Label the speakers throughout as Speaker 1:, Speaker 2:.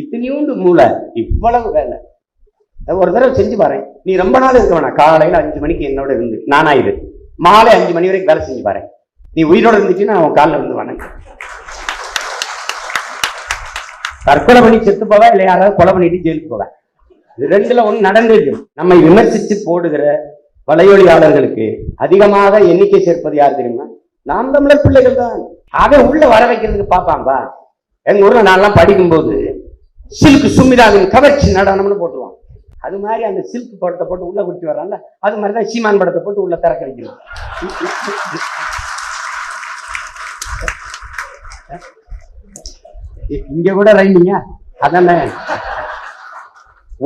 Speaker 1: இத்தனையோண்டு மூளை இவ்வளவு வேலை. ஒரு தடவை செஞ்சு பாரு. நீ ரொம்ப நாள் இருக்க வேணாம். காலையில அஞ்சு மணிக்கு என்னோட இருந்து. நானா இது? மாலை அஞ்சு மணி வரைக்கும் வேலை செஞ்சு பாரு. நீ உயிரோட இருந்துச்சுன்னா அவன் காலில் இருந்து வணங்க. தற்கொலை பண்ணி செத்து போவா? இல்லை யாராவது கொலை பண்ணிட்டு ஜெயிலுக்கு போவேன் இது ரெண்டுல ஒன்று நடந்தது நம்மை விமர்சித்து போடுகிற வலையொலியாளர்களுக்கு அதிகமாக எண்ணிக்கை சேர்ப்பது யார் தெரியுமா? நாம் தமிழர் பிள்ளைகள் தான். ஆக உள்ள வர வைக்கிறதுக்கு பார்ப்பாங்க எங்க ஊர்ல நான்லாம் படிக்கும்போது சில்க் சுமிதாவின் கவர்ச்சி நடனம்னு போட்டுருவான். அது மாதிரி அந்த சில்க் படத்தை போட்டு உள்ள குட்டி வர்றான்ல அது மாதிரி தான் சீமான் படத்தை போட்டு உள்ள திறக்க வைக்கணும் இங்க கூட ரைமிங்க. அதானே?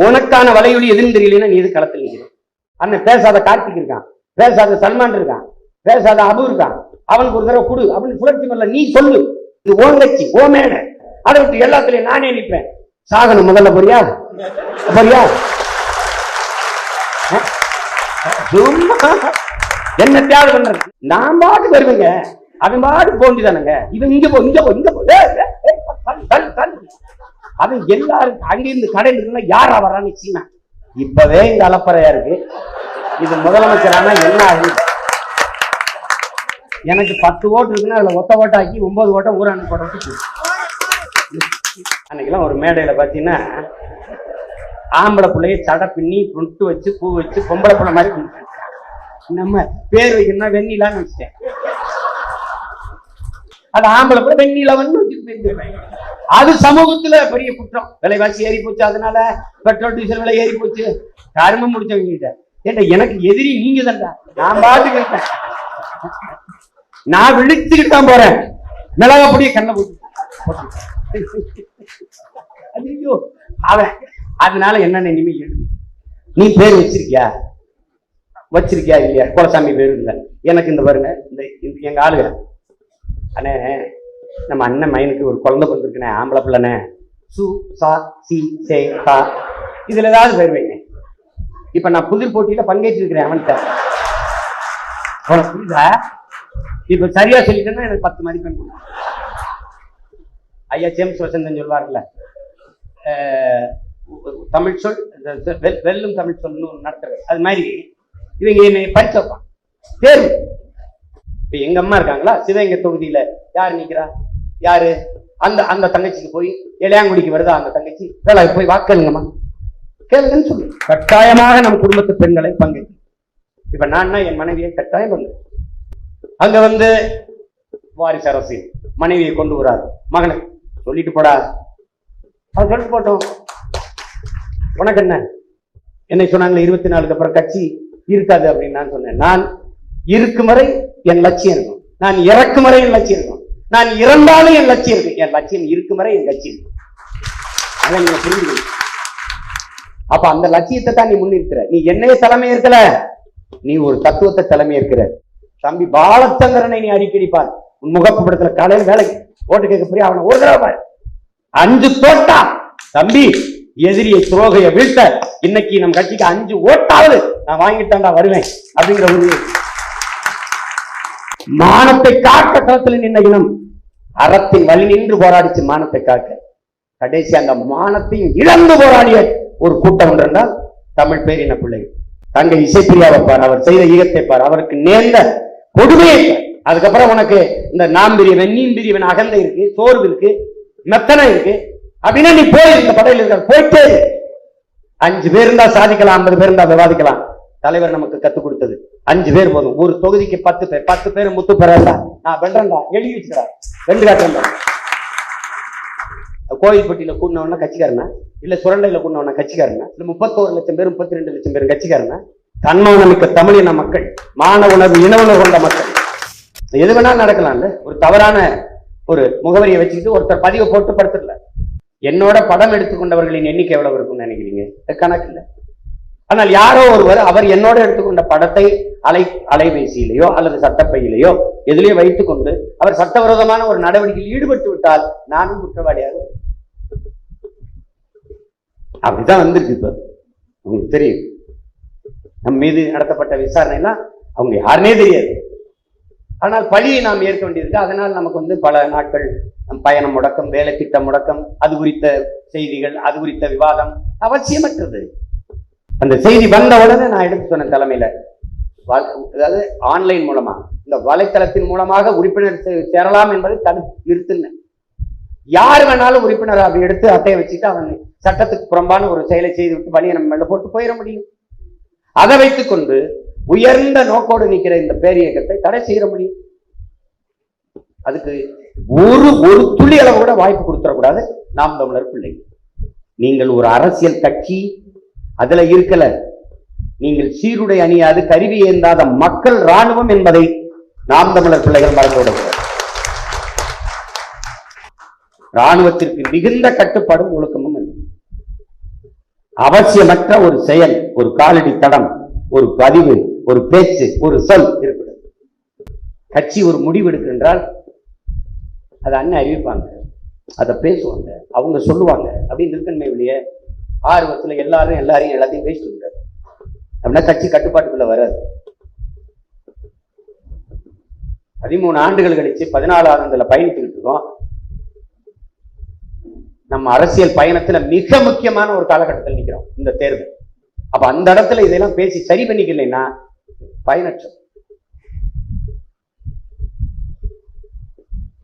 Speaker 1: உனக்கான வலையொலி எதுன்னு தெரியலன்னா நீ எது களத்தில் நிற்கிறேன் அண்ணன் பேசாத கார்த்திக் இருக்கான் பேசாத சல்மான் இருக்கான் பேசாத அபு இருக்கான். அவனுக்கு ஒரு தடவை கொடு அப்படின்னு புரட்சி பண்ணல நீ சொல்லு. இது ஓங்கச்சி ஓமேன அதை விட்டு எல்லாத்துலயும் நானே நிற்பேன். சாகணும் முதல்ல போறியா போறியா சும்மா. என்ன தியாகம் பண்றது? நான் பாட்டு வருவேங்க அவன் பாட்டு போண்டிதானுங்க இவன் இங்க போ இங்க போ இங்க போ. ஏய், அவன் எல்லாரும் அங்கிருந்து கடையில் இருந்தா யாரா வரான்னு சீனா இப்பவே இந்த அலப்பறையா இருக்கு. இது முதலமைச்சரானா என்ன ஆகுது? எனக்கு பத்து ஓட்டு இருக்குன்னா அதுல ஒத்த ஓட்டாக்கி ஒன்பது ஓட்டம் ஊராணி போடுறதுக்கு அன்னைக்கெல்லாம் ஒரு மேடையில பாத்தீங்கன்னா ஆம்பளை பிள்ளைய சடை பின்னி புட்டு வச்சு பூ வச்சு பொம்பளை பிள்ளை மாதிரி கும்பிட்டாங்க. நம்ம பேர் வைக்கணும்னா வெண்ணிலான்னு வச்சுட்டேன். அது ஆம்பளை பிள்ளை வெண்ணிலவன் வச்சுட்டு போயிருந்தேன் அது சமூகத்துல பெரிய குற்றம். விலைவாசி ஏறி போச்சு அதனால பெட்ரோல் டீசல் விலை ஏறி போச்சு. கரும்பு முடிச்சவங்க ஏண்டா எனக்கு எதிரி நீங்க தான்டா நான் பாட்டுக்கு நான் விழிச்சுக்கிட்டு தான் போறேன். மிளகா பொடியை கண்ணை போட்டு ஐயோ அவன் அதனால என்னென்ன இனிமேல் எழுது நீ பேர் வச்சிருக்கியா? வச்சிருக்கியா இல்லையா? குலசாமி பேர் இல்லை. எனக்கு இந்த பாருங்க இந்த எங்க ஆளுங்க. அண்ணே நம்ம அண்ணன் மைனுக்கு ஒரு குழந்தை பிறந்திருக்கனே ஆம்பளை பிள்ளைனே சு சா சி சே கா. இதுல ஏதாவது பேர் வைங்க. இப்ப நான் புதிர் போட்டியில பங்கேற்றிருக்கிறேன் அவன்கிட்ட. உனக்கு புரியுதா? இப்ப சரியா சொல்லிட்டேன்னா எனக்கு பத்து மதிப்பெண் கொடு. ஐயா ஜேம்ஸ் வசந்தன் சொல்வார்ல தமிழ் சொல் இந்த வெல்- வெல்லும் தமிழ் சொல்னு நடத்துறது அது மாதிரி இவங்க என்னை படிச்சு வைப்பான் தேர்வு. இப்போ எங்க அம்மா இருக்காங்களா? சிவகங்கை தொகுதியில யார் நிற்கிறா யாரு? அந்த அந்த தங்கச்சிக்கு போய் இளையாங்குடிக்கு வருதா அந்த தங்கச்சி? வேலை போய் வாக்கலுங்கம்மா கேளுங்கன்னு சொல்லு. கட்டாயமாக நம் குடும்பத்து பெண்களை பங்கு இப்ப நான் என் மனைவியை கட்டாயம் பங்கு. அங்க வந்து வாரிசு அரசு மனைவியை கொண்டு வராது. மகனை சொல்லிட்டு போடா. அது சொல்லிட்டு போட்டோம். உனக்கு என்ன? என்னை சொன்னாங்களே இருபத்தி நாலுக்கு அப்புறம் கட்சி இருக்காது அப்படின்னு நான் சொன்னேன். நான் இருக்கும் வரை என் லட்சியம் இருக்கும். நான் இறக்கும் வரை என் லட்சியம் இருக்கும். நான் இறந்தாலும் என் லட்சியம் இருக்கு என் லட்சியம் இருக்கும் வரை என் கட்சி இருக்கும். அதை நீங்க புரிஞ்சுக்கணும். அப்ப அந்த லட்சியத்தை தான் நீ முன்னிறுத்துற. நீ என்னைய தலைமை இருக்கல நீ ஒரு தத்துவத்தை தலைமை இருக்கிற தம்பி பாலச்சந்திரனை நீ அடிக்கடி பார். உன் முகப்புப்படுத்தல காலையில் வேலைக்கு. ஓட்டு கேட்க போய் அவனை ஒரு தடவை அஞ்சு தோட்டா. தம்பி எதிரியை துரோகைய வீழ்த்த இன்னைக்கு நம்ம கட்சிக்கு அஞ்சு ஓட்டாவது நான் வாங்கிட்டாண்டா வருவேன் அப்படிங்கிற உறுதி மானத்தை காக்க களத்தில் நின்ன இனம் அறத்தின் வழி நின்று போராடிச்சு மானத்தை காக்க. கடைசி அந்த மானத்தையும் இழந்து போராடிய ஒரு கூட்டம் ஒன்று என்றால் தமிழ் பேரின பிள்ளைகள் தங்க இசைப்பிரியாவை பார் அவர் செய்த ஈகத்தை பார் அவருக்கு நேர்ந்த கொடுமையை பார். அதுக்கப்புறம் உனக்கு இந்த நாம் பிரியவன் நீம் பிரியவன் அகந்தை இருக்கு சோர்வு இருக்கு மெத்தனை இருக்கு. அப்படின்னா நீ போய் இந்த படையில் இருக்க போயிட்டே அஞ்சு பேர் இருந்தா சாதிக்கலாம் ஐம்பது பேர் இருந்தா விவாதிக்கலாம். தலைவர் நமக்கு கத்துக் கொடுத்தது. அஞ்சு பேர் போதும். ஒரு தொகுதிக்கு பத்து பேர் பத்து பேர் முத்து பெறா நான் வென்றா எழுதி வச்சுக்கிறா ரெண்டு காட்டுறேன்டா கோயில்பட்டியில கூடினவனா கட்சிக்காரனா? இல்ல சுரண்டையில கூடினவனா கட்சிக்காரனா? இல்ல முப்பத்தோரு லட்சம் பேர் முப்பத்தி ரெண்டு லட்சம் பேர் கட்சிக்காரனா? தன்மானமிக்க தமிழின மக்கள் மான உணர்வு இன உணர்வு கொண்ட மக்கள். எது வேணாலும் நடக்கலாம்ல. ஒரு தவறான ஒரு முகவரியை வச்சுக்கிட்டு ஒருத்தர் பதிவை போட்டு படுத்துடல. என்னோட படம் எடுத்துக்கொண்டவர்களின் எண்ணிக்கை எவ்வளவு இருக்கும்னு நினைக்கிறீங்க? கணக்கு இல்லை. ஆனால் யாரோ ஒருவர் அவர் என்னோட எடுத்துக்கொண்ட படத்தை அலை அலைபேசியிலேயோ அல்லது சட்டப்பையிலேயோ எதிலேயோ வைத்துக்கொண்டு அவர் சட்டவிரோதமான ஒரு நடவடிக்கையில் ஈடுபட்டு விட்டால் நானும் குற்றவாளியாக அப்படிதான் வந்திருக்கு இப்ப. உங்களுக்கு தெரியும். நம்ம மீது நடத்தப்பட்ட விசாரணைலாம் அவங்க யாருனே தெரியாது. ஆனால் பழியை நாம் ஏற்க வேண்டியிருக்கு அதனால் நமக்கு வந்து பல நாட்கள் பயணம் முடக்கம் வேலை திட்டம் முடக்கம் அது குறித்த செய்திகள் அது குறித்த விவாதம் அவசியமற்றது. அந்த செய்தி வந்த உடனே நான் எடுத்து சொன்ன தலைமையில. அதாவது ஆன்லைன் மூலமா. இந்த வலைத்தளத்தின் மூலமாக உறுப்பினர் சேரலாம் என்பதை தடு நிறுத்தினேன். யார் வேணாலும் உறுப்பினர் அப்படி எடுத்து அட்டையை வச்சுட்டு அவன் சட்டத்துக்கு புறம்பான ஒரு செயலை செய்து விட்டு வழியை நம்ம மேல போட்டு போயிட முடியும். அதை வைத்துக் கொண்டு உயர்ந்த நோக்கோடு நிற்கிற இந்த பேரியக்கத்தை தடை செய்ய முடியும். அதுக்கு ஒரு ஒரு துளி அளவு கூட வாய்ப்பு கொடுத்துடக்கூடாது. நாம் தமிழர் பிள்ளை. நீங்கள் ஒரு அரசியல் கட்சி அதுல இருக்கல. நீங்கள் சீருடை அணியாது கருவி ஏந்தாத மக்கள் ராணுவம் என்பதை நாம் தமிழர் பிள்ளைகள் மறந்துவிடக்கூடாது ராணுவத்திற்கு மிகுந்த கட்டுப்பாடும் ஒழுக்கமும் இல்லை. அவசியமற்ற ஒரு செயல் ஒரு காலடி தடம் ஒரு பதிவு ஒரு பேச்சு ஒரு சொல் இருக்கிறது கட்சி ஒரு முடிவு எடுக்கின்றால் அதை அண்ணன் அறிவிப்பாங்க. அதை பேசுவாங்க. அவங்க சொல்லுவாங்க. அப்படின்னு இருக்கணுமே இல்லையே ஆர்வத்துல எல்லாரும் எல்லாரையும் எல்லாத்தையும் பேசிட்டு விடாது அப்படின்னா கட்சி கட்டுப்பாட்டுக்குள்ள வராது. பதிமூணு ஆண்டுகள் கழிச்சு பதினாலாவதுல பயணித்துக்கிட்டு இருக்கோம். நம்ம அரசியல் பயணத்துல மிக முக்கியமான ஒரு காலகட்டத்தில் நிக்கிறோம். இந்த தேர்வு அப்ப அந்த இடத்துல இதெல்லாம் பேசி சரி பண்ணிக்கலைன்னா பயனற்றது.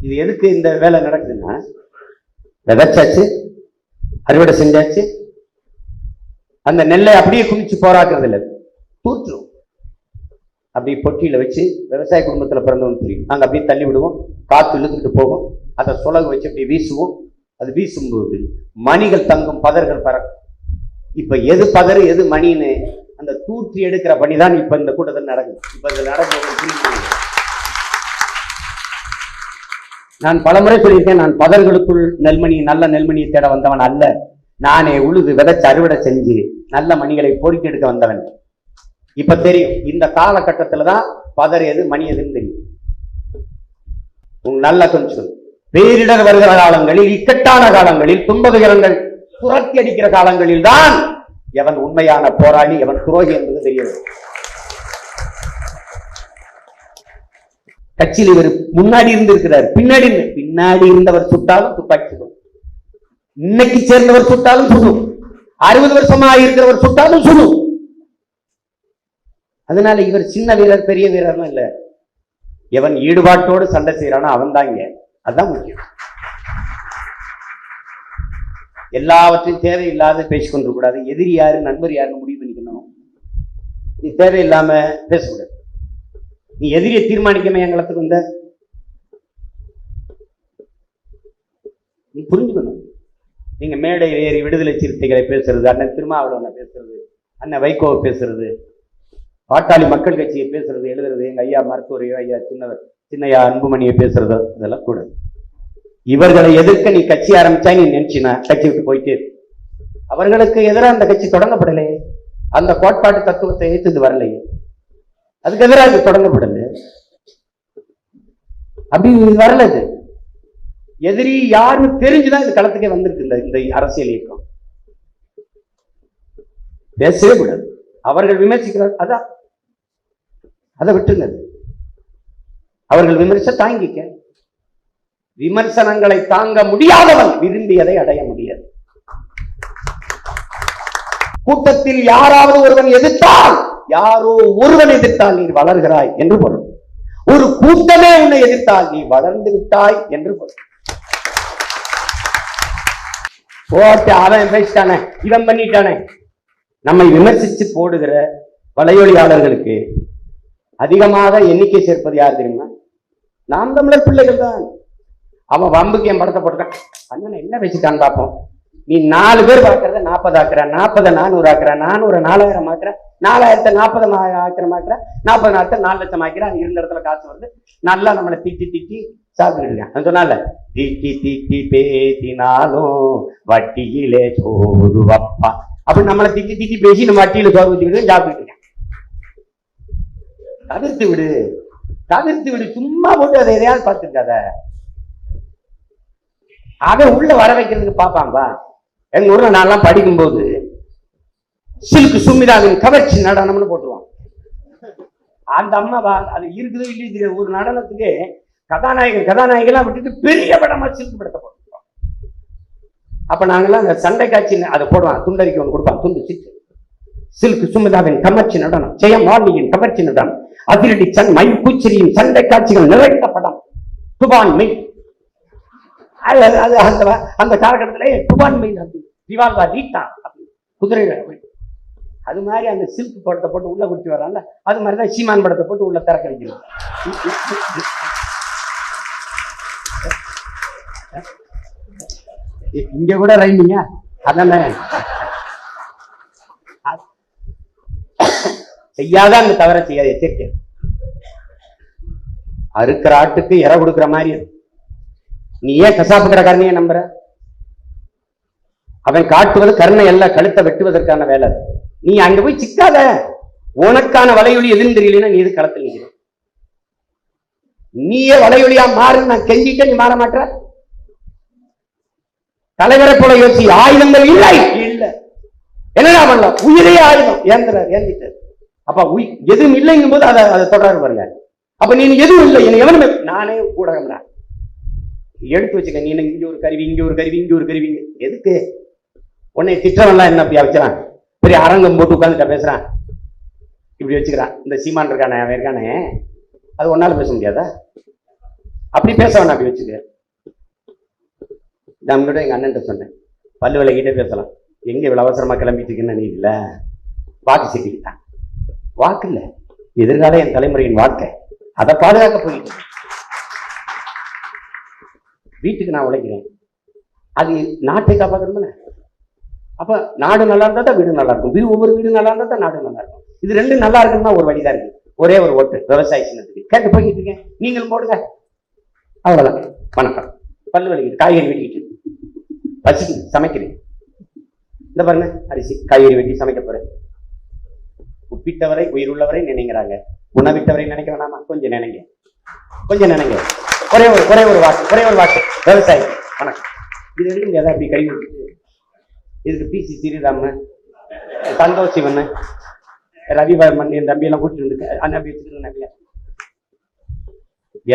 Speaker 1: இது எதுக்கு இந்த வேலை நடக்குதுன்னா விதைச்சாச்சு அறுவடை செஞ்சாச்சு அந்த நெல்லை அப்படியே குமிச்சு போராக்குறது இல்லை. தூற்றுரும் அப்படியே பொட்டியில் வச்சு விவசாய குடும்பத்தில் பிறந்தவன் தெரியும். நாங்கள் அப்படியே தள்ளி விடுவோம் காற்று இழுத்துக்கிட்டு போவோம் அதை சுலகு வச்சு அப்படியே வீசுவோம். அது வீசும்போது மணிகள் தங்கும் பதர்கள் பறக்கும். இப்போ எது பதறு எது மணின்னு அந்த தூற்றி எடுக்கிற பணி தான் இப்ப இந்த கூட்டத்தில் நடக்குது. இப்ப இந்த நடக்கிறது நான் பலமுறை சொல்லியிருக்கேன் நான் பதர்களுக்குள் நெல்மணி நல்ல நெல்மணியை தேட வந்தவன் அல்ல. நானே உழுது விதைச்சு அறுவடை செஞ்சு நல்ல மணிகளை பொறுக்கி எடுக்க வந்தவன். இப்ப தெரியும் இந்த காலகட்டத்துல தான் பதர் எது மணி எதுன்னு தெரியும். உங்க நல்லா கொஞ்சம் பேரிடர் வருகிற காலங்களில் இக்கட்டான காலங்களில் துன்பதுகிறங்கள் புரட்டி அடிக்கிற காலங்களில் தான் எவன் உண்மையான போராளி எவன் துரோகி என்பது தெரிய வரும் கட்சியில் இவர் முன்னாடி இருந்திருக்கிறார். பின்னாடி பின்னாடி இருந்தவர் சுட்டாலும் துப்பாக்கி சுடும். இன்னைக்கு சேர்ந்தவர் சுட்டாலும் சுடும். அறுபது வருஷமா இருக்கிறவர் சுட்டாலும் சுடும். அதனால இவர் சின்ன வீரர் பெரிய வீரர்லாம் இல்ல. எவன் ஈடுபாட்டோடு சண்டை செய்யறானோ அவன் தான் அதுதான் முக்கியம். எல்லாவற்றையும் தேவையில்லாத பேசிக்கொண்டு கூடாது எதிரி யாரு நண்பர் யாருன்னு முடிவு பண்ணிக்கணும். நீ தேவையில்லாம பேசக்கூடாது. நீ எதிரியை தீர்மானிக்காம எங்களத்துக்கு வந்த? நீ புரிஞ்சுக்கணும். நீங்க மேடை ஏறி விடுதலை சிறுத்தைகளை பேசுறது அண்ணன் திருமாவளவனை பேசுறது அண்ணன் வைகோவை பேசுறது பாட்டாளி மக்கள் கட்சியை பேசுறது எழுதுறது எங்க ஐயா மருத்துவரையோ ஐயா சின்னவர் சின்னையா அன்புமணியை பேசுறதோ இதெல்லாம் கூடாது. இவர்களை எதிர்க்க நீ கட்சி ஆரம்பிச்சா நீ நினைச்சினா கட்சி விட்டு போயிட்டே அவர்களுக்கு எதிராக அந்த கட்சி தொடங்கப்படலையே அந்த கோட்பாட்டு தத்துவத்தை ஏற்றுது வரலையே அதுக்கு எதிராக இது தொடங்கப்படல. அப்படி வரல இது எதிரி யாருன்னு தெரிஞ்சுதான் இந்த களத்துக்கே வந்திருக்கு இந்த இந்த அரசியல் இயக்கம். பேசவே கூடாது. அவர்கள் விமர்சிக்கிறார் அதான். அதை விட்டுருங்க. அது. அவர்கள் விமர்ச தாங்கிக்க. விமர்சனங்களை தாங்க முடியாதவன் விரும்பியதை அடைய முடியாது. கூட்டத்தில் யாராவது ஒருவன் எதிர்த்தால் யாரோ ஒருவன் எதிர்த்தால் நீ வளர்கிறாய் என்று பொருள். ஒரு கூட்டமே உன்னை எதிர்த்தால் நீ வளர்ந்து விட்டாய் என்று பொருள். போட்டு அவன் பேசிட்டானே இவன் பண்ணிட்டானே. நம்மை விமர்சித்து போடுகிற வலையொலியாளர்களுக்கு அதிகமாக எண்ணிக்கை சேர்ப்பது யார் தெரியுமா? நாம் தமிழர் பிள்ளைகள் தான். அவன் வம்புக்கு என் படத்தை போட்டுட்டான். அண்ணன் என்ன பேசிட்டான்னு பார்ப்போம். நீ நாலு பேர் பார்க்கறத நாற்பது ஆக்குற நாற்பதை நானூறு ஆக்குற நானூறு நாலாயிரம் ஆக்குற நாலாயிரத்தை நாற்பது ஆக்கிரம் ஆக்குற நாற்பது நாலத்தை நாலு லட்சம் ஆக்கிற இருந்த இடத்துல காசு வருது. நல்லா நம்மளை திட்டி திட்டி சாப்பிட்டுருக்கேன் சொன்னால திட்டி திட்டி பேசினாலும் வட்டியிலே சோறு வப்பா. அப்படி நம்மளை திட்டி திட்டி பேசி நம்ம வட்டியில சோறு வச்சுக்கிட்டு சாப்பிட்டு இருக்கேன். தவிர்த்து விடு. தவிர்த்து விடு. சும்மா போட்டு அதை எதையாவது பார்த்துருக்காத அவன் உள்ள வர வைக்கிறதுக்கு பார்ப்பான்பா எங்க ஊர்ல நான்லாம் படிக்கும்போது சில்க் சுமிதாவின் கவர்ச்சி நடனம்னு போட்டுருவான். அந்த அம்மாவா அது இருக்குதோ இல்லையோ தெரியாது ஒரு நடனத்துக்கு கதாநாயகன் கதாநாயகெல்லாம் விட்டுட்டு பெரிய படமா சில்க் படத்தை போட்டுருப்பான் அப்ப நாங்கெல்லாம் அந்த சண்டை காட்சி அதை போடுவான் துண்டறிக்கை ஒன்று கொடுப்பான் துண்டு சிட்டு. சில்க் சுமிதாவின் கமர்ச்சி நடனம் ஜெயமாலியின் கவர்ச்சி நடனம் அதிரடி சன் மயில் பூச்சிரியின் சண்டை காட்சிகள் நிறைந்த படம். துபான் மெய் அது அது- அந்த அந்த காலகட்டத்திலே துபான் மெய் அது திவால்வா ரீட்டா குதிரை அது மாதிரி அந்த சில்க் படத்தை போட்டு உள்ள குடிச்சு வரான்ல அது மாதிரி தான் சீமான் படத்தை போட்டு உள்ள திறக்க வைக்கணும் இங்க கூட ரைமிங்க அதானே? செய்யாத அந்த தவற செய்யாது எச்சரிக்கை. அறுக்கிற ஆட்டுக்கு இற கொடுக்கிற மாதிரி நீ ஏன் கசாப்பு கடைக்காரனையே நம்புற? அவன் காட்டுவது கருணை அல்ல கழுத்தை வெட்டுவதற்கான வேலை நீ அங்க போய் சிக்காத. உனக்கான வலையொலி எதுன்னு தெரியலன்னா நீ இது களத்தில் நிக்கிற நீயே வலையொலியா மாறு நான் கெஞ்சிட்ட நீ மாற மாட்ட தலைவரை போல யோசி ஆயுதங்கள் இல்லை. இல்ல. என்னடா பண்ணலாம்? உயிரே ஆயுதம். ஏந்திர ஏந்திட்டார். அப்ப எதுவும் இல்லைங்கும் போது அதை அதை தொடர்பு பாருங்க. அப்ப நீ எதுவும் இல்லை என்ன எவனுமே நானே ஊடகம் தான் எடுத்து வச்சுக்க நீ இங்க ஒரு கருவி இங்க ஒரு கருவி இங்க ஒரு கருவி. எதுக்கு? உன்னை திட்டவன்லாம் என்ன அப்படி வச்சுறான் பெரிய அரங்கம் போட்டு உட்காந்துட்ட பேசுறான். இப்படி வச்சுக்கிறான். இந்த சீமான் இருக்கானே அவன் இருக்கானே. அது ஒன்னால பேச முடியாதா? அப்படி பேச வேணாம் அப்படி வச்சுக்க. நான் கூட எங்க அண்ணன்ட்ட சொன்னேன். பல்லு விலகிட்டே பேசலாம். எங்க இவ்வளவு அவசரமா கிளம்பிட்டு இருக்கேன்னு நீ இல்ல. வாக்கு சிக்கிக்கிட்டான். வாக்கு இல்ல. எதிர்கால என் தலைமுறையின் வாழ்க்கை. அதை பாதுகாக்க போயிட்டு. வீட்டுக்கு நான் உழைக்கிறேன். அது நாட்டை காப்பாற்றணும்ல அப்போ நாடு நல்லா இருந்தால் தான் வீடு நல்லா இருக்கும். வீடு ஒவ்வொரு வீடு நல்லா இருந்தால் தான் நாடு நல்லா இருக்கும். இது ரெண்டும் நல்லா இருக்குன்னா ஒரு வழிதான் இருக்கு. ஒரே ஒரு ஓட்டு விவசாய சின்னத்துக்கு. கேட்டு போய்கிட்டு இருக்கேன். நீங்களும் போடுங்க. அவ்வளோதான் வணக்கம். பல்லு வலிக்குது. காய்கறி வெட்டிக்கிட்டு பசிக்குது. சமைக்கிறேன். இந்த பாருங்க அரிசி. காய்கறி வெட்டி சமைக்க போறேன். உப்பிட்டவரை உயிர் உள்ளவரை நினைக்கிறாங்க உணவிட்டவரை நினைக்க வேணாமா? கொஞ்சம் நினைங்க. கொஞ்சம் நினைங்க. ஒரே ஒரு ஒரே ஒரு வாக்கு ஒரே ஒரு வாக்கு விவசாயி. வணக்கம். இது வரைக்கும் எதாவது அப்படி கை இதுக்கு பிசி ஸ்ரீராமன் சந்தோஷ் சிவன் ரவிவர்மன் என் தம்பி எல்லாம் கூட்டிட்டு வந்து அண்ணா பேசிட்டு நம்பியா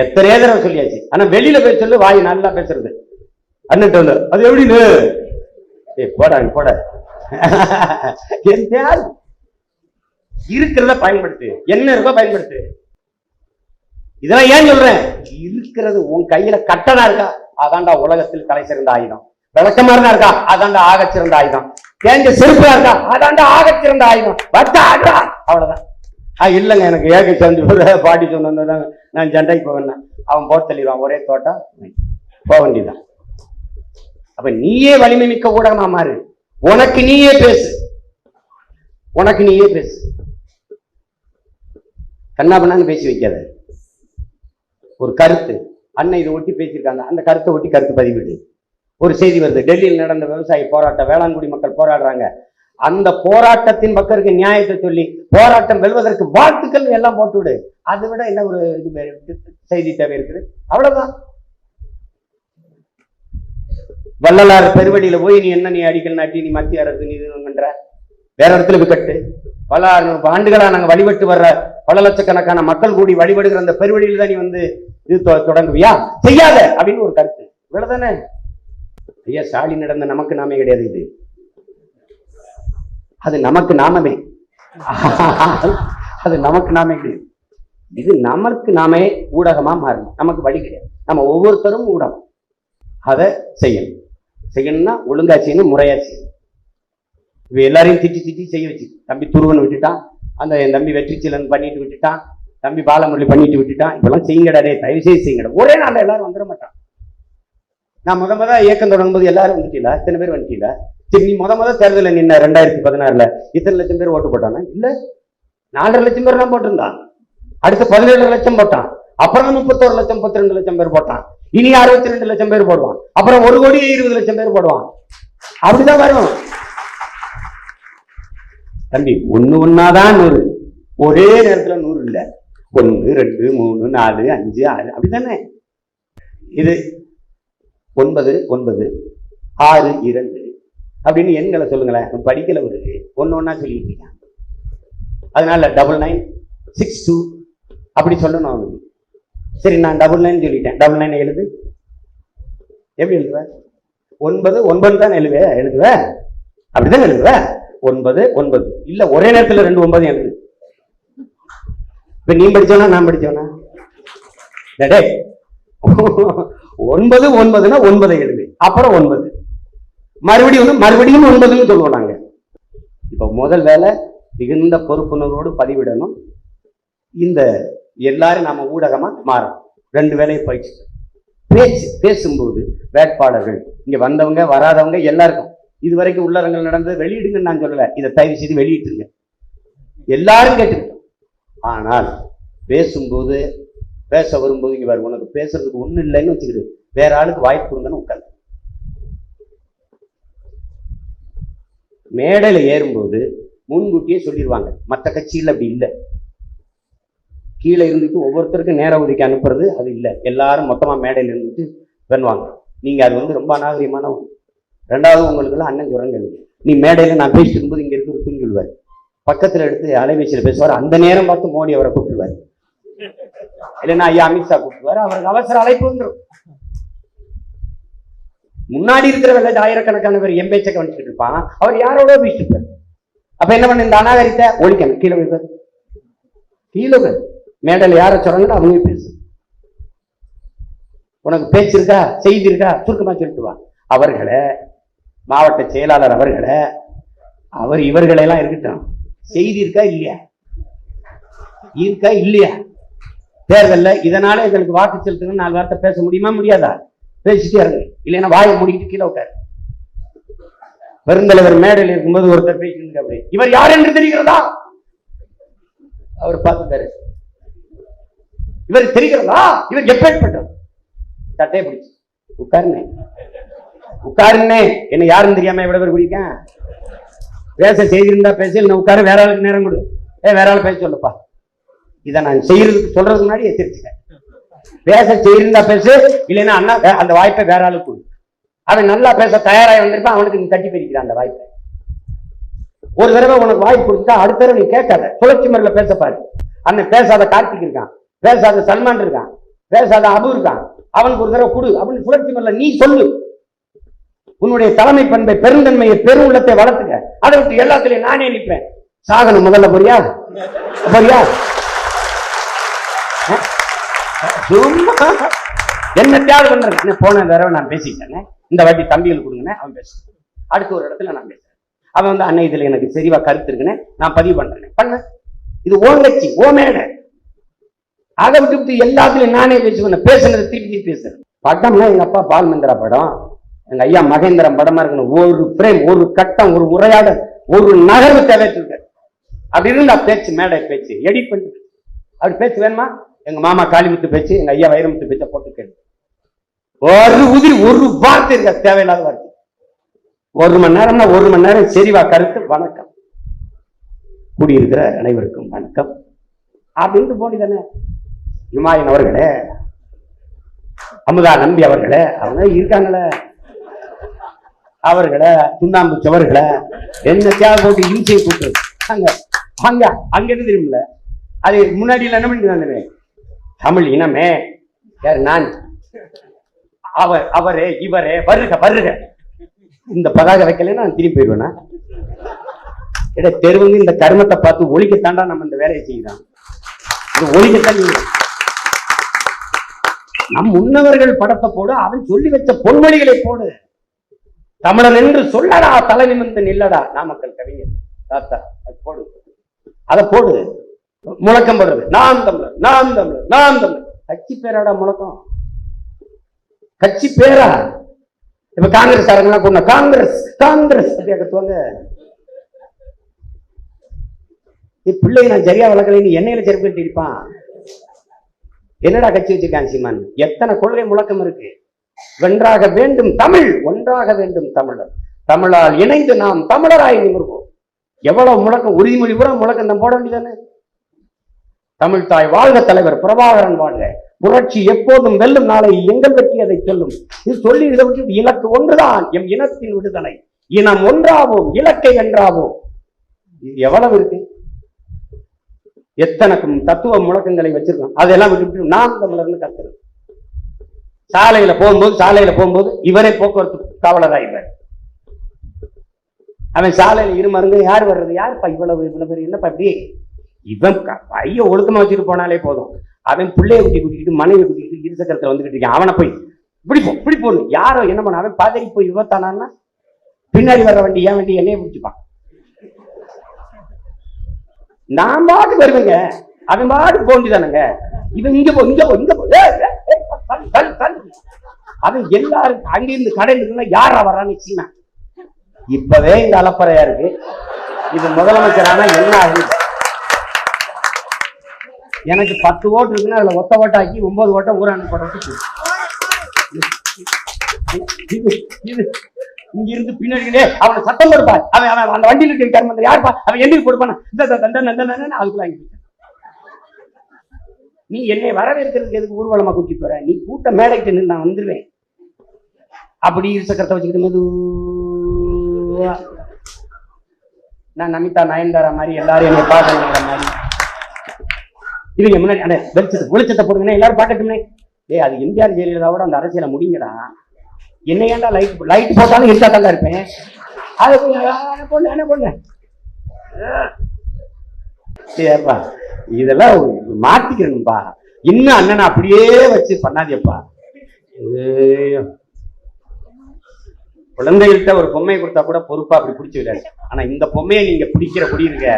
Speaker 1: எத்தனையோ தடவை சொல்லியாச்சு. ஆனா வெளியில போய் சொல்லு வாய் நல்லா பேசுறது. அண்ணன் வந்து அது எப்படின்னு? ஏய் போடா போட. எந்தையாவது இருக்கிறத பயன்படுத்து. என்ன இருக்கோ பயன்படுத்து. இதெல்லாம் ஏன் சொல்றேன்? இருக்கிறது உன் கையில கட்டணா இருக்கா? அதான்டா உலகத்தில் தலை சிறந்த ஆயுதம். விளக்கமா இருந்தா இருக்கா? அதான்டா ஆக சிறந்த ஆயுதம். தேஞ்ச செருப்பா இருக்கா? அதான்டா ஆக சிறந்த ஆயுதம். வட்டா ஆடுறா அவ்வளவுதான். ஆ இல்லைங்க எனக்கு ஏக சேர்ந்து பாட்டி சொன்னதான் நான் ஜெண்டைக்கு போவேன்னா அவன் போர் தெளிவான் ஒரே தோட்டம் போக வேண்டியதான் அப்ப நீயே வலிமை மிக்க ஊடகமா மாறு. உனக்கு நீயே பேசு. உனக்கு நீயே பேசு. கண்ணா பண்ணாங்க பேசி வைக்காத. ஒரு கருத்து. அண்ணன் இதை ஒட்டி பேசியிருக்காங்க. அந்த கருத்தை ஒட்டி கருத்து பதிவிடு. ஒரு செய்தி வருது. டெல்லியில் நடந்த விவசாய போராட்டம் வேளாண்குடி மக்கள் போராடுறாங்க. அந்த போராட்டத்தின் மக்களுக்கு நியாயத்தை சொல்லி போராட்டம் வெல்வதற்கு வாழ்த்துக்கள் எல்லாம் போட்டு விடு அதை விட என்ன ஒரு இது செய்தி தேவை இருக்குது? அவ்வளவுதான். வள்ளலார் பெருவடியில போய் நீ என்ன நீ அடிக்கல் நாட்டி நீ மத்திய அரசு நீ பண்ற வேற இடத்துல போய் கட்டு பல ஆண்டுகளா நாங்க வழிபட்டு வர்ற பல லட்சக்கணக்கான மக்கள் கூடி வழிபடுகிற அந்த பெருவழியில் தான் நீ வந்து இது தொ- தொடங்குவியா? செய்யாத! அப்படின்னு ஒரு கருத்து. இவ்வளவுதானே? ஐயா சாலி நடந்த நமக்கு நாமே கிடையாது இது. அது நமக்கு நாமமே. அது நமக்கு நாமே கிடையாது. இது நமக்கு நாமே ஊடகமா மாறணும். நமக்கு வழி கிடையாது. நம்ம ஒவ்வொருத்தரும் ஊடகம். அதை செய்யணும். செய்யணும்னா ஒழுங்கா செய்யணும் முறையா செய்யணும். இவ எல்லாரையும் திட்டி திட்டி செய்ய வச்சு. தம்பி துருவன் விட்டுட்டான். அந்த என் தம்பி வெற்றிச்சிலன் பண்ணிட்டு விட்டுட்டான். தம்பி பாலமுரளி பண்ணிட்டு விட்டுட்டான். இப்பெல்லாம் செய்யுங்கடா டேய் தயவு செய்து செய்யுங்கடா. ஒரே நாளில் எல்லாரும் வந்துட மாட்டான். நான் முத முத இயக்கம் தொடங்கும்போது எல்லாரும் வந்துட்டீங்களா? இத்தனை பேர் வந்துட்டீங்களா? சரி நீ முத முத தேர்தலில் நின்ன ரெண்டாயிரத்தி பதினாறுல இத்தனை லட்சம் பேர் ஓட்டு போட்டானா? இல்ல. நாலரை லட்சம் பேர் தான் போட்டிருந்தான் அடுத்து பதினேழு லட்சம் போட்டான். அப்புறம் முப்பத்தோரு லட்சம் முப்பத்தி ரெண்டு லட்சம் பேர் போட்டான். இனி அறுபத்தி ரெண்டு லட்சம் பேர் போடுவான். அப்புறம் ஒரு கோடி இருபது லட்சம் பேர் போடுவான். அப்படிதான் வரும். தம்பி ஒன்று ஒன்றாதான் நூறு. ஒரே நேரத்தில் நூறு இல்லை. ஒன்று ரெண்டு மூணு நாலு அஞ்சு ஆறு அப்படிதானே இது ஒன்பது ஒன்பது ஆறு இரண்டு அப்படின்னு எண்களை சொல்லுங்களேன். படிக்கல ஒரு ஒன்று ஒன்றா சொல்லிட்டு அதனால டபுள் நைன் சிக்ஸ் டூ அப்படி சொல்லணும் அவனுக்கு. சரி நான் டபுள் நைன் சொல்லிட்டேன். டபுள் நைன் எழுது. எப்படி எழுதுவ? ஒன்பது ஒன்பது தான் எழுதுவ? எழுதுவ? அப்படிதான் எழுதுவ? ஒன்பது ஒன்பது. இல்ல ஒரே நேரத்துல ரெண்டு ஒன்பது எனக்கு. இப்ப நீ படிச்சவனா நான் படிச்சவனா? டே ஒன்பது ஒன்பதுன்னா ஒன்பதை எழுது. அப்புறம் ஒன்பது. மறுபடியும் வந்து மறுபடியும் ஒன்பதுன்னு சொல்லுவோம் நாங்க. இப்ப முதல் வேலை மிகுந்த பொறுப்புணர்வோடு பதிவிடணும். இந்த எல்லாரும் நாம ஊடகமா மாறணும். ரெண்டு வேலையை பயிற்சி. பேச்சு பேசும்போது வேட்பாளர்கள் இங்க வந்தவங்க வராதவங்க எல்லாருக்கும். இதுவரைக்கும் உள்ளரங்கள் நடந்தது வெளியிடுங்கன்னு நான் சொல்லல. இதை தயவு செய்து வெளியிட்டுருங்க. எல்லாரும் கேட்டுக்கிட்டோம் ஆனால் பேசும்போது பேச வரும்போது இங்கே உனக்கு பேசுறதுக்கு ஒண்ணும் இல்லைன்னு வச்சுக்கிடு வேற ஆளுக்கு வாய்ப்பு கொடுங்கன்னு உட்காந்து மேடையில ஏறும்போது முன்கூட்டியே சொல்லிடுவாங்க மற்ற கட்சியில் அப்படி இல்லை. கீழே இருந்துட்டு ஒவ்வொருத்தருக்கும் நேர ஒதுக்கி அனுப்புறது அது இல்லை. எல்லாரும் மொத்தமா மேடையில் இருந்துட்டு பண்ணுவாங்க. நீங்க அது வந்து ரொம்ப அநாகரியமான ரெண்டாவது உங்களுக்குலாம் அண்ணன் ஜுரங்க நீ மேடையில் நான் பேசிட்டு இருக்கும்போது இங்கே இருக்கிற தூங்கி விடுவார் பக்கத்துல எடுத்து அலைபேசியில் பேசுவார் அந்த நேரம் பார்த்து மோடி அவரை கூப்பிடுவார். இல்லைன்னா ஐயா அமித்ஷா கூப்பிடுவார் அவருக்கு அவசர அழைப்பு வந்துடும் முன்னாடி இருக்கிறவங்க ஆயிரக்கணக்கான பேர் என் பேச்சை கவனிச்சுட்டு இருப்பான் அவர் யாரோட பேசிட்டு இருப்பார் அப்ப என்ன பண்ண இந்த அநாகரித்தை ஒழிக்கணும் கீழே வைப்பார் கீழே வை. மேடையில் யாரை சொல்றாங்களோ அவங்க பேசு. உனக்கு பேச்சு இருக்கா? செய்தி இருக்கா? சுருக்கமா சொல்லிட்டு வா. அவர்களை மாவட்ட செயலாளர் அவர்களை அவர் இவர்களெல்லாம் இருக்கட்டும். செய்தி இருக்கா இல்லையா? இருக்கா இல்லையா? தேர்தலில் இதனால எங்களுக்கு வாக்கு செலுத்தணும் நாலு வார்த்தை பேச முடியுமா முடியாதா? பேசிட்டே இருங்க. இல்லைன்னா வாயை முடிக்கிட்டு கீழே உட்காரு பெருந்தலைவர் மேடையில் இருக்கும்போது ஒருத்தர் பேசிட்டு அப்படி இவர் யார் என்று தெரிகிறதா? அவர் பார்த்துட்டாரு. இவர் தெரிகிறதா? இவர் எப்பேற்பட்டவர்? சட்டையை பிடிச்சு. உட்காருங்க. உட்காருன்னே என்ன யாருன்னு தெரியாம எவ்வளவு பேர் குடிக்கேன் பேச செய்திருந்தா பேச இல்லை உட்காரு வேற ஆளுக்கு நேரம் கொடு. ஏ வேற ஆள் பேச சொல்லுப்பா. இதை நான் செய்யறதுக்கு சொல்றதுக்கு முன்னாடி எச்சரிச்சுட்டேன். பேச செய்திருந்தா பேசு இல்லைன்னா அண்ணா அந்த வாய்ப்பை வேற ஆளுக்கு கொடு. அவன் நல்லா பேச தயாராகி வந்திருப்பான் அவனுக்கு நீ தட்டி பிரிக்கிறான் அந்த வாய்ப்பை. ஒரு தடவை உனக்கு வாய்ப்பு கொடுத்தா அடுத்த தடவை நீ கேட்காத. சுழற்சி முறையில் பேச பாரு. அண்ணன் பேசாத கார்த்திக் இருக்கான். பேசாத சல்மான் இருக்கான். பேசாத அபு இருக்கான். அவனுக்கு ஒரு தடவை கொடு. அப்படின்னு சுழற்சி முறையில் நீ சொல்லு. உன்னுடைய தலைமை பண்பை பெருந்தன்மையை பெருவுள்ளத்தை வளர்த்துக்க. அதை விட்டு எல்லாத்துலயும் நானே நிற்பேன். சாகனம் முதல்ல போறியா போறியா சும்மா. என்ன தியாகம் பண்றேன் போன தடவை நான் பேசிட்டேனே இந்த வாட்டி தம்பிகள் கொடுங்கண்ணே அவன் பேசுறேன். அடுத்த ஒரு இடத்துல நான் பேசுறேன். அவன் வந்து அண்ணன் இதுல எனக்கு சரிவா கருத்து இருக்குன்னு நான் பதிவு பண்றேன். பண்ண. இது ஓங்கச்சி ஓ மேடை. அதை விட்டு விட்டு எல்லாத்துலயும் நானே பேசுவேன். பேசுனது திருப்பி திருப்பி பேசுறேன். படம்னா எங்க அப்பா பால்மந்திரா படம். எங்க ஐயா மகேந்திரன் படமா இருக்கணும். ஒரு பிரேம் ஒரு கட்டம் ஒரு உரையாடல் ஒரு நகர்வு தேவைச்சிருக்காரு அப்படி இருந்தா பேச்சு மேடை பேச்சு எடிட் பண்ணிட்டு அப்படி பேச்சு வேணுமா? எங்க மாமா காளிமுத்து பேச்சு எங்க ஐயா வைரமுத்து பேச்ச போட்டு ஒரு உதிரி ஒரு வார்த்தை இருக்க தேவையில்லாத வார்த்தை. ஒரு மணி நேரம்னா ஒரு மணி நேரம் சரிவா கருத்து வணக்கம். கூடியிருக்கிற அனைவருக்கும் வணக்கம். அப்படின்ட்டு போனிதானே இமாயன் அவர்களே அமுதா நம்பி அவர்களே அவங்க இருக்காங்களே. அவர்களை சுண்ணாம்பு சவர்களை என்ன தேவை போட்டு இன்சையை கூட்டுறது அங்க அங்க அங்க இருந்து திரும்பல அது முன்னாடி எல்லாம் என்ன பண்ணிட்டு தமிழ் இனமே யார் நான். அவர் அவரே இவரே வருக வருக. இந்த பதாக வைக்கல நான் திரும்பி போயிடுவேனா? இட தெருவுங்க இந்த கர்மத்தை பார்த்து ஒழிக்கத்தாண்டா நம்ம இந்த வேலையை செய்யலாம் இந்த ஒழிக்கத்தான் நம் முன்னவர்கள் படத்தை போடு அவன் சொல்லி வச்ச பொன்மொழிகளை போடு. தமிழன் என்று சொல்லடா தலை நிமிர்ந்து நில்லடா நாமக்கல் கவிஞர். தாத்தா அது போடு. அதை போடு. முழக்கம் போடுறது. நான் தமிழர் நான் தமிழர் நான் தமிழர். கட்சி பேராடா முழக்கம். கட்சி பேரா? இப்ப காங்கிரஸ் காரங்களாம் கொண்ட காங்கிரஸ் காங்கிரஸ் அப்படி கத்துவாங்க நீ பிள்ளை நான் சரியா வளர்க்கலைன்னு எண்ணெயில செருப்பு இருப்பான் என்னடா கட்சி வச்சிருக்கான் சீமான்? எத்தனை கொள்கை முழக்கம் இருக்கு. வென்றாக வேண்டும் தமிழ் ஒன்றாக வேண்டும் தமிழர். தமிழால் இணைந்து நாம் தமிழராய் நிமிர்வோம். எவ்வளவு முழக்கம் உறுதிமொழி பூரா முழக்கம் நம்ம போட வேண்டியதானே? தமிழ் தாய் வாழ்க தலைவர் பிரபாகரன் வாழ்க. புரட்சி எப்போதும் வெல்லும் நாளை எங்கள் வெற்றி அதை சொல்லும். இது சொல்லி இதை விட்டு இலக்கு ஒன்றுதான். எம் இனத்தின் விடுதலை. இனம் ஒன்றாவோம் இலக்கை என்றாவோம் இது எவ்வளவு இருக்கு? எத்தனைக்கும் தத்துவ முழக்கங்களை வச்சிருக்கோம். அதெல்லாம் விட்டு நாம் தமிழர்னு கத்துறது சாலையில போகும்போது சாலையில போகும்போது இவரே போக்குவரத்து இவர். அவன் சாலையில இருமருங்க யார் வர்றது? யாருப்பா இவ்வளவு இவ்வளவு பேர்? என்னப்பா இப்படி? இவன் பைய ஒழுக்கமா வச்சுட்டு போனாலே போதும். அவன் பிள்ளைய குட்டி கூட்டிக்கிட்டு மனைவி கூட்டிக்கிட்டு இருசக்கரத்துல வந்துகிட்டு இருக்கான். அவனை போய் இப்படி போ இப்படி போடணும் யாரோ என்ன பண்ண அவன் பாதறி போய் விபத்தானான்னா பின்னாடி வர்ற வண்டி ஏன் வண்டி என்னைய பிடிச்சிப்பான். நான் பாட்டு வருவேங்க. அவன் பாட்டு போண்டிதானுங்க இவன் இங்க போ இங்க போ இங்க போ ஏய், ஏய், ஏய், தள்ளு, தள்ளு, தள்ளு. அது எல்லாரும் அங்கிருந்து கடையில் இருந்தா யாரா வரான்னு சீனா இப்பவே இந்த அலப்பறையா இருக்கு. இது முதலமைச்சரான என்ன ஆகுது? எனக்கு பத்து ஓட்டு இருக்குன்னா அதுல ஒத்த ஓட்டாக்கி ஒன்பது ஓட்டம் ஊர போடுறதுக்கு இது இங்க இருந்து பின்னாடி அவனை சத்தம் போடுப்பா அவன் அவன் அந்த வண்டியில் இருக்க கர்மந்த யாருப்பா அவன் என்னைக்கு கொடுப்பானா இந்த தண்ட நந்த நந்த அதுக்குள்ள வாங்கி நீ என்னை வரவேற்கிறதுக்கு எதுக்கு ஊர்வலமா கூட்டி போற நீ கூட்ட மேடைக்கு நின்று நான் வந்துருவேன். அப்படி சக்கரத்தை வச்சுக்கிட்டு மெதுவா. நான் நமிதா நயன்தாரா மாதிரி எல்லாரும் என்னை பார்க்கணுங்கிற மாதிரி. இவங்க முன்னாடி அண்ணே வெளிச்சத்தை வெளிச்சத்தை போடுங்கண்ணே எல்லாரும் பார்க்கட்டுமே ஏய் அது எம்ஜிஆர் ஜெயலலிதாவோட அந்த அரசியலை முடிங்கடா. என்ன ஏன்டா லைட் லைட் போட்டாலும் இருக்கா தான் இருப்பேன். அதை என்ன பொண்ணு என்ன பொண்ணு சரிப்பா இதெல்லாம் மாத்திக்கிறேன்பா இன்னும் அண்ணனை அப்படியே வச்சு பண்ணாதேப்பா ஐயோ. குழந்தைகள்கிட்ட ஒரு பொம்மையை கொடுத்தா கூட பொறுப்பா அப்படி பிடிச்சி விளையாடு ஆனா இந்த பொம்மையை நீங்க பிடிக்கிற குடி இருக்க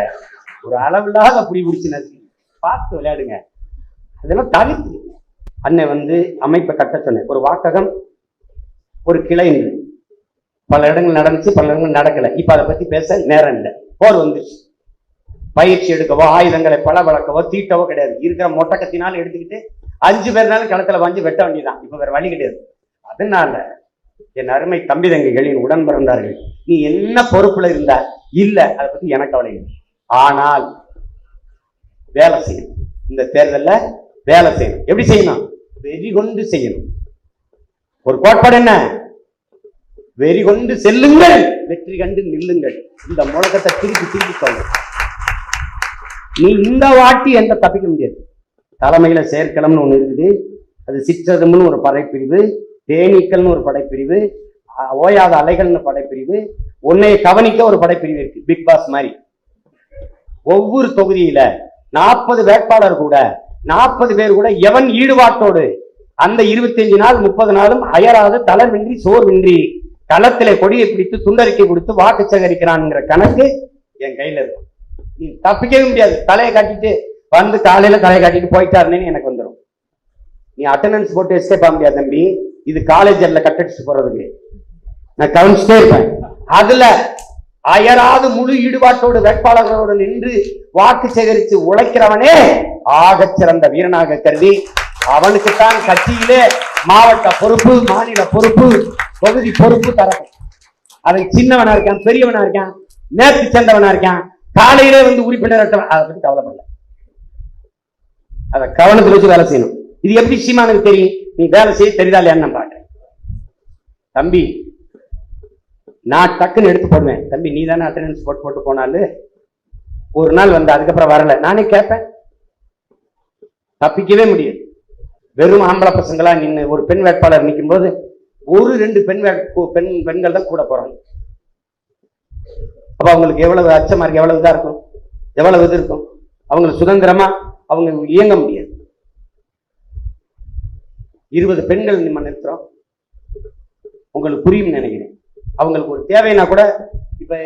Speaker 1: ஒரு அளவில்லாத குடி பிடிச்சு நசி பார்த்து விளையாடுங்க. அதெல்லாம் தவிர்த்து. அன்னை வந்து அமைப்பை கட்ட சொன்னேன் ஒரு வாக்ககம் ஒரு கிளை பல இடங்கள் நடந்துச்சு பல இடங்கள் நடக்கல. இப்ப அதை பத்தி பேச நேரம் இல்லை. போர் வந்துச்சு பயிற்சி எடுக்கவோ ஆயுதங்களை பல வளர்க்கவோ தீட்டவோ கிடையாது. இருக்கிற மொட்டக்கத்தினாலும் எடுத்துக்கிட்டு அஞ்சு பேர்னாலும் களத்துல வாங்கி வெட்ட வேண்டியதான் இப்ப வேற வழி கிடையாது. அதனால என் அருமை தம்பி தங்கைகளின் உடன் பிறந்தார்கள். நீ என்ன பொறுப்புல இருந்தா? இல்ல அதை பத்தி எனக்கு கவலை இல்லை. ஆனால் வேலை செய்யணும். இந்த தேர்தல்ல வேலை செய்யணும். எப்படி செய்யணும்? வெறி கொண்டு செய்யணும். ஒரு கோட்பாடு என்ன? வெறி கொண்டு செல்லுங்கள். வெற்றி கண்டு நில்லுங்கள். இந்த முழக்கத்தை திருப்பி திருப்பி சொல்லு நீ இந்த வாட்டி எந்த தப்பிக்க முடியாது. தலைமையில செயற்களம்னு ஒண்ணு இருக்குது. அது சிற்றதம்னு ஒரு படைப்பிரிவு தேனீக்கள்னு ஒரு படைப்பிரிவு ஓயாத அலைகள்னு படைப்பிரிவு உன்னைய கவனிக்க ஒரு படைப்பிரிவு இருக்கு பிக் பாஸ் மாதிரி. ஒவ்வொரு தொகுதியில நாற்பது வேட்பாளர் கூட நாற்பது பேர் கூட எவன் ஈடுபாட்டோடு அந்த 25 நாள் முப்பது நாளும் அயராது தளர்வின்றி சோர்வின்றி களத்துல கொடியை பிடித்து துண்டறிக்கை கொடுத்து வாக்கு சேகரிக்கிறான்ங்கிற கணக்கு என் கையில இருக்கும். நீ தப்பிக்கவே முடியாது. தலையை காட்டிட்டு வந்து காலையில தலையை காட்டிட்டு போயிட்டாருன்னு எனக்கு வந்துடும் நீ அட்டண்டன்ஸ் போட்டு எஸ்கேப் ஆக முடியாது தம்பி. இது காலேஜ்ல கட்டடிச்சு போறதுக்கு. நான் கவனிச்சுட்டே இருப்பேன். அதுல அயராது முழு ஈடுபாட்டோடு வேட்பாளர்களோடு நின்று வாக்கு சேகரித்து உழைக்கிறவனே ஆகச் சிறந்த வீரனாக கருதி அவனுக்குத்தான் கட்சியிலே மாவட்ட பொறுப்பு மாநில பொறுப்பு தொகுதி பொறுப்பு தரணும். அவன் சின்னவனா இருக்கான் பெரியவனா இருக்கான் நேர்த்தி சேர்ந்தவனா இருக்கான் காலையிலே வந்து உறுப்பினர் அதை பத்தி கவலைப்படல. அதை கவனத்துல வச்சு வேலை செய்யணும். இது எப்படி சீமானுக்கு தெரியும்? நீ வேலை செய்ய தெரியுதா இல்லையான்னு நான் பாக்குறேன் தம்பி நான் டக்குன்னு எடுத்து போடுவேன். தம்பி நீ தானே அட்டண்டன்ஸ் போட்டு போட்டு போனாலு? ஒரு நாள் வந்து அதுக்கப்புறம் வரல. நானே கேட்பேன். தப்பிக்கவே முடியாது. வெறும் ஆம்பளை பசங்களா நின்று ஒரு பெண் வேட்பாளர் நிற்கும் போது ஒரு ரெண்டு பெண் வேட்- பெண் பெண்கள் தான் கூட போறாங்க. அப்ப அவங்களுக்கு எவ்வளவு அச்சமா இருக்கு எவ்வளவு இதா இருக்கும்? எவ்வளவு இது இருக்கும்? அவங்களுக்கு சுதந்திரமா அவங்க இயங்க முடியும். இருபது பெண்கள் நம்ம நிறுத்துறோம். உங்களுக்கு புரியும் நினைக்கிறேன். அவங்களுக்கு ஒரு தேவைன்னா கூட இப்ப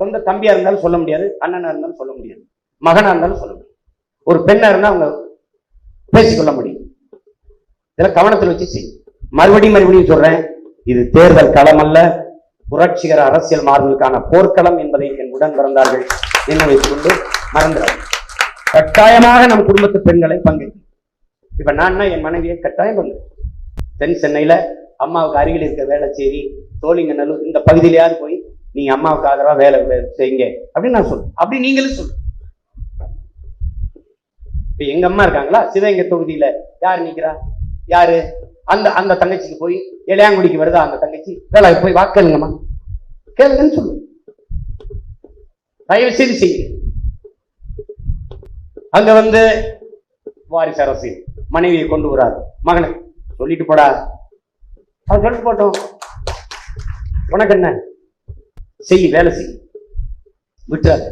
Speaker 1: சொந்த தம்பியா இருந்தாலும் சொல்ல முடியாது அண்ணனா இருந்தாலும் சொல்ல முடியாது மகனா இருந்தாலும் சொல்ல முடியும் ஒரு பெண்ணா இருந்தா அவங்க பேசிக்கொள்ள முடியும். இதெல்லாம் கவனத்தில் வச்சு செய்யும் மறுபடியும் மறுபடியும் சொல்றேன் இது தேர்தல் களம் அல்ல புரட்சிகர அரசியல் மாறுதலுக்கான போர்க்களம் என்பதை என் உடன் பிறந்தார்கள். என்ன வைத்துக் கொண்டு மறந்துடாது கட்டாயமாக நம் குடும்பத்து பெண்களை பங்கேற்கும் இப்ப நான் என் மனைவியை கட்டாயம் பங்கு தென் சென்னையில அம்மாவுக்கு அருகில் இருக்க வேலைச்சேரி தோழிங்க நல்லூர் இந்த பகுதியிலயாவது போய் நீங்க அம்மாவுக்கு ஆதரவா வேலை செய்யுங்க அப்படின்னு நான் சொல்றேன் அப்படி நீங்களும் சொல்லு. இப்ப எங்க அம்மா இருக்காங்களா? சிவகங்கை தொகுதியில யார் நிக்கிறா? யாரு? அந்த அந்த தங்கச்சிக்கு போய் இளையாங்குடிக்கு வருதா அந்த தங்கச்சி? வேலை போய் வாக்கலுங்கம்மா கேளுங்கன்னு சொல்லு. தயவு செய்து செய்யுங்க. அங்க வந்து வாரிசு அரசியல். மனைவியை கொண்டு வரார் மகனை சொல்லிட்டு போடா அவன் சொல்லிட்டு போட்டோம். உனக்கு என்ன? செய் வேலை செய். விட்டுறாரு